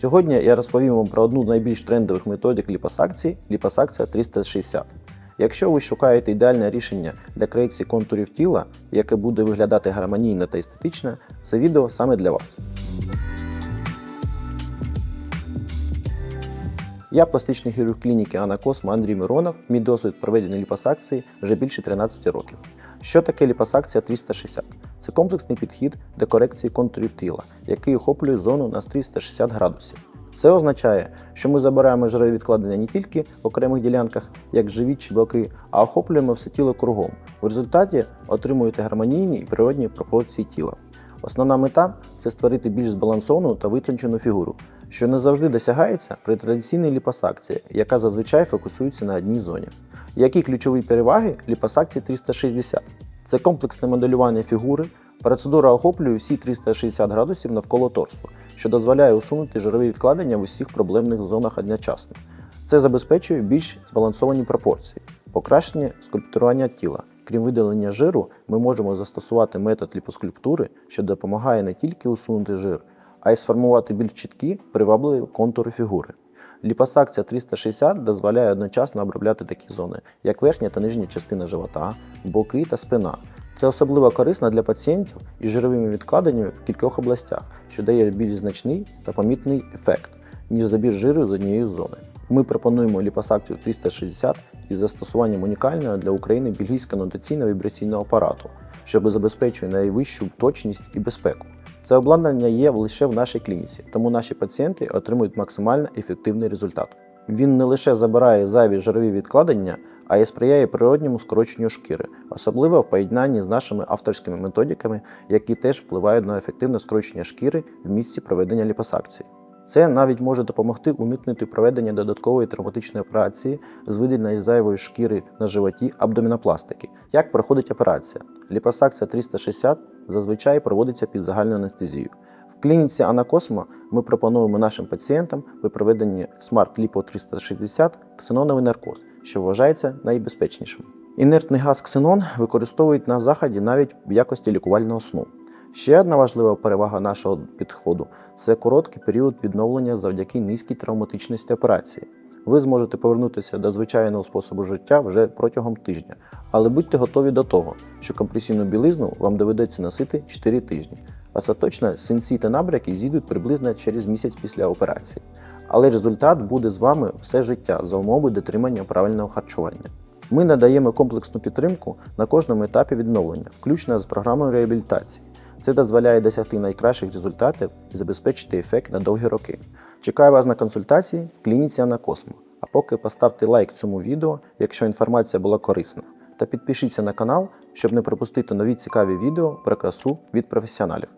Сьогодні я розповім вам про одну з найбільш трендових методик ліпосакції ліпосакція 360. Якщо ви шукаєте ідеальне рішення для корекції контурів тіла, яке буде виглядати гармонійно та естетично, це відео саме для вас. Я пластичний хірург клініки Анна Космо Андрій Миронов. Мій досвід проведення ліпосакції вже більше 13 років. Що таке ліпосакція 360? Це комплексний підхід до корекції контурів тіла, який охоплює зону на 360 градусів. Це означає, що ми забираємо жирові відкладення не тільки в окремих ділянках, як живіт чи боки, а охоплюємо все тіло кругом. В результаті отримуєте гармонійні і природні пропорції тіла. Основна мета це створити більш збалансовану та витончену фігуру, що не завжди досягається при традиційній ліпосакції, яка зазвичай фокусується на одній зоні. Які ключові переваги ліпосакції 360? Це комплексне моделювання фігури. Процедура охоплює всі 360 градусів навколо торсу, що дозволяє усунути жирові відкладення в усіх проблемних зонах одночасно. Це забезпечує більш збалансовані пропорції, покращення скульптурування тіла. Крім видалення жиру, ми можемо застосувати метод ліпоскульптури, що допомагає не тільки усунути жир, а й сформувати більш чіткі, привабливі контури фігури. Ліпосакція 360 дозволяє одночасно обробляти такі зони, як верхня та нижня частина живота, боки та спина. Це особливо корисно для пацієнтів із жировими відкладеннями в кількох областях, що дає більш значний та помітний ефект, ніж забір жиру з однієї зони. Ми пропонуємо ліпосакцію 360 із застосуванням унікального для України бельгійського нотаційного вібраційного апарату, що забезпечує найвищу точність і безпеку. Це обладнання є лише в нашій клініці, тому наші пацієнти отримують максимально ефективний результат. Він не лише забирає зайві жирові відкладення, а й сприяє природньому скороченню шкіри, особливо в поєднанні з нашими авторськими методиками, які теж впливають на ефективне скорочення шкіри в місці проведення ліпосакції. Це навіть може допомогти уникнути проведення додаткової травматичної операції з виділення зайвої шкіри на животі абдомінопластики. Як проходить операція? Ліпосакція 360 зазвичай проводиться під загальною анестезією. В клініці Анакосмо ми пропонуємо нашим пацієнтам при проведенні Smart Lipo 360 ксеноновий наркоз, що вважається найбезпечнішим. Інертний газ ксенон використовують на заході навіть в якості лікувального сну. Ще одна важлива перевага нашого підходу це короткий період відновлення завдяки низькій травматичності операції. Ви зможете повернутися до звичайного способу життя вже протягом тижня, але будьте готові до того, що компресійну білизну вам доведеться носити 4 тижні. Остаточно синці та набряки зійдуть приблизно через місяць після операції. Але результат буде з вами все життя за умови дотримання правильного харчування. Ми надаємо комплексну підтримку на кожному етапі відновлення, включно з програмою реабілітації. Це дозволяє досягти найкращих результатів і забезпечити ефект на довгі роки. Чекаю вас на консультації в клініці Анакосмо. А поки поставте лайк цьому відео, якщо інформація була корисна, та підпишіться на канал, щоб не пропустити нові цікаві відео про красу від професіоналів.